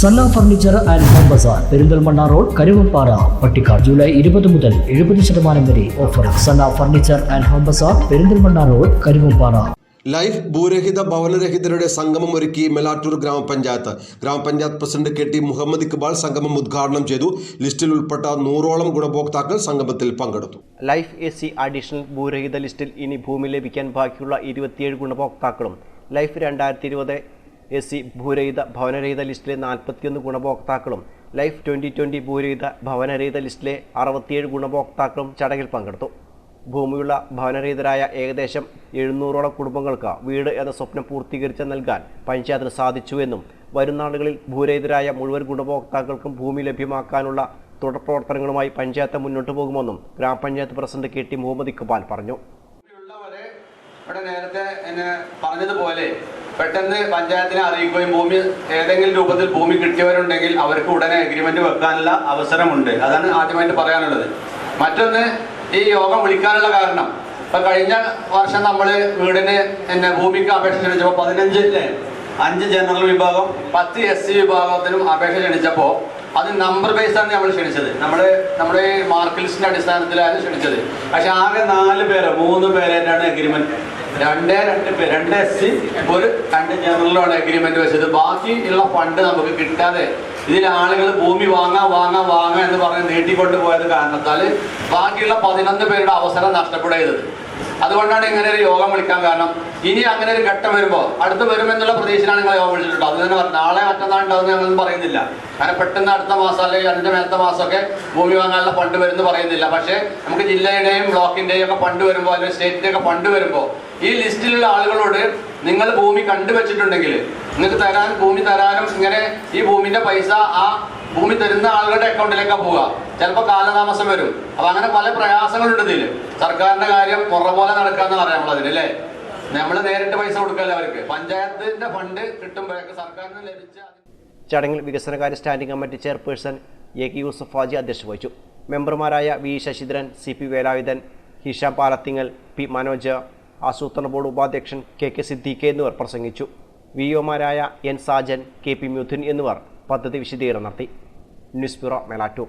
Sanna furniture and home bazaar Perinthalmanna road Karuvappara Pattikkad July ഇരുപത് മുതൽ എഴുപത് ശതമാനം വരെ offer Sanna furniture and home bazaar Perinthalmanna road Karuvappara life ഭൂരഹിത ഭവനരഹിതരുടെ സംഗമം ഒരുക്കി മെലാറ്റൂർ ഗ്രാമപഞ്ചായത്ത്. ഗ്രാമപഞ്ചായത്ത് president K T Muhammad Iqbal സംഗമം ഉദ്ഘാടനം ചെയ്തു. ലിസ്റ്റിൽ ഉൾപ്പെട്ട നൂറോളം ഗുണഭോക്താക്കൾ സംഗമത്തിൽ പങ്കെടുത്തു. ലൈഫ് എ സി അഡീഷണൽ ഭൂരഹിത ലിസ്റ്റിൽ ഇനി ഭൂമി ലഭിക്കാൻ ബാക്കിയുള്ള ഇരുപത്തിയേഴ് ഗുണഭോക്താക്കളും ലൈഫ് രണ്ടായിരത്തി ഇരുപത് എ സി ഭൂരഹിത ഭവനരഹിത ലിസ്റ്റിലെ നാൽപ്പത്തിയൊന്ന് ഗുണഭോക്താക്കളും ലൈഫ് ട്വന്റി ട്വന്റി ഭൂരഹിത ഭവനരഹിത ലിസ്റ്റിലെ അറുപത്തിയേഴ് ഗുണഭോക്താക്കളും ചടങ്ങിൽ പങ്കെടുത്തു. ഭൂമിയുള്ള ഭവനരഹിതരായ ഏകദേശം എഴുന്നൂറോളം കുടുംബങ്ങൾക്ക് വീട് എന്ന സ്വപ്നം പൂർത്തീകരിച്ച് നൽകാൻ പഞ്ചായത്തിന് സാധിച്ചുവെന്നും വരും നാളുകളിൽ ഭൂരഹിതരായ മുഴുവൻ ഗുണഭോക്താക്കൾക്കും ഭൂമി ലഭ്യമാക്കാനുള്ള തുടർ പ്രവർത്തനങ്ങളുമായി പഞ്ചായത്ത് മുന്നോട്ട് പോകുമെന്നും ഗ്രാമപഞ്ചായത്ത് president K T Muhammad Iqbal പറഞ്ഞു. ഇവിടെ നേരത്തെ എന്നെ പറഞ്ഞതുപോലെ പെട്ടെന്ന് പഞ്ചായത്തിനെ അറിയിക്കുകയും ഭൂമി ഏതെങ്കിലും രൂപത്തിൽ ഭൂമി കിട്ടിയവരുണ്ടെങ്കിൽ അവർക്ക് ഉടനെ അഗ്രിമെന്റ് വെക്കാനുള്ള അവസരമുണ്ട്. അതാണ് ആദ്യമായിട്ട് പറയാനുള്ളത്. മറ്റൊന്ന് ഈ യോഗം വിളിക്കാനുള്ള കാരണം. ഇപ്പൊ കഴിഞ്ഞ വർഷം നമ്മൾ വീടിന് എന്നെ ഭൂമിക്ക് അപേക്ഷ ക്ഷണിച്ചപ്പോൾ പതിനഞ്ച് അഞ്ച് ജനറൽ വിഭാഗം പത്ത് എസ് സി വിഭാഗത്തിനും അപേക്ഷ ക്ഷണിച്ചപ്പോൾ അത് നമ്പർ ബേസ് ആണ് നമ്മൾ ക്ഷണിച്ചത്. നമ്മൾ നമ്മുടെ മാർക്ക് ലിസ്റ്റിന്റെ അടിസ്ഥാനത്തിലാണ് ക്ഷണിച്ചത്. പക്ഷെ ആകെ നാല് പേരോ മൂന്ന് പേരായിട്ടാണ് അഗ്രിമെന്റ് രണ്ടേ രണ്ട് രണ്ട് എസ് സി ഒരു രണ്ട് ജനറലാണ് അഗ്രിമെന്റ് വെച്ചത്. ബാക്കി ഉള്ള ഫണ്ട് നമുക്ക് കിട്ടാതെ ഇതിൽ ആളുകൾ ഭൂമി വാങ്ങാ വാങ്ങാ വാങ്ങാ എന്ന് പറഞ്ഞ് നീട്ടിക്കൊണ്ട് പോയത് കാരണത്താൽ ബാക്കിയുള്ള പതിനൊന്ന് പേരുടെ അവസരം നഷ്ടപ്പെടുന്നത് അതുകൊണ്ടാണ് ഇങ്ങനെ ഒരു യോഗം വിളിക്കാൻ കാരണം. ഇനി അങ്ങനെ ഒരു ഘട്ടം വരുമ്പോൾ അടുത്ത് വരുമെന്നുള്ള പ്രതീക്ഷയിലാണ് നിങ്ങൾ യോഗം വിളിച്ചിട്ടുണ്ട് അത് തന്നെ പറഞ്ഞു നാളെ മറ്റന്നാൾ ഉണ്ടാവുന്ന ഞങ്ങളൊന്നും പറയുന്നില്ല. കാരണം പെട്ടെന്ന് അടുത്ത മാസം അല്ലെങ്കിൽ അതിന്റെ മേലത്തെ മാസമൊക്കെ ഭൂമി വാങ്ങാനുള്ള ഫണ്ട് വരുമെന്ന് പറയുന്നില്ല. പക്ഷേ നമുക്ക് ജില്ലയുടെയും ബ്ലോക്കിന്റെയും ഒക്കെ ഫണ്ട് വരുമ്പോൾ അല്ലെങ്കിൽ സ്റ്റേറ്റിന്റെ ഒക്കെ ഫണ്ട് വരുമ്പോൾ ഈ ലിസ്റ്റിലുള്ള ആളുകളോട് നിങ്ങൾ ഭൂമി കണ്ടുവച്ചിട്ടുണ്ടെങ്കിൽ നിങ്ങൾക്ക് തരാൻ ഭൂമി തരാനും ഇങ്ങനെ ഈ ഭൂമിന്റെ പൈസ ആ ഭൂമി തരുന്ന ആളുകളുടെ അക്കൗണ്ടിലേക്കാണ് പോവുക. ചിലപ്പോൾ കാലതാമസം വരും. അപ്പൊ അങ്ങനെ പല പ്രയാസങ്ങളുണ്ട് ഇതിൽ സർക്കാരിന്റെ കാര്യം മുറ പോലെ നടക്കാന്ന് പറയാം നമ്മളതിന് അല്ലേ? നമ്മൾ നേരിട്ട് പൈസ കൊടുക്കല്ല അവർക്ക്. പഞ്ചായത്തിന്റെ ഫണ്ട് കിട്ടുമ്പോഴേക്ക് സർക്കാരിന് ലഭിച്ച ചടങ്ങിൽ വികസനകാര്യ standing committee chairperson A K Yusuf Faji അധ്യക്ഷത വഹിച്ചു. മെമ്പർമാരായ V Sasidharan C P Velayudhan Hisham Palathingal P Manoj ആസൂത്രണ ബോർഡ് ഉപാധ്യക്ഷൻ കെ കെ സിദ്ദീഖ് എന്നിവർ പ്രസംഗിച്ചു. V ഒമാരായ N Sajan K P Muthin എന്നിവർ പദ്ധതി വിശദീകരണം നടത്തി. Newspiro Melado.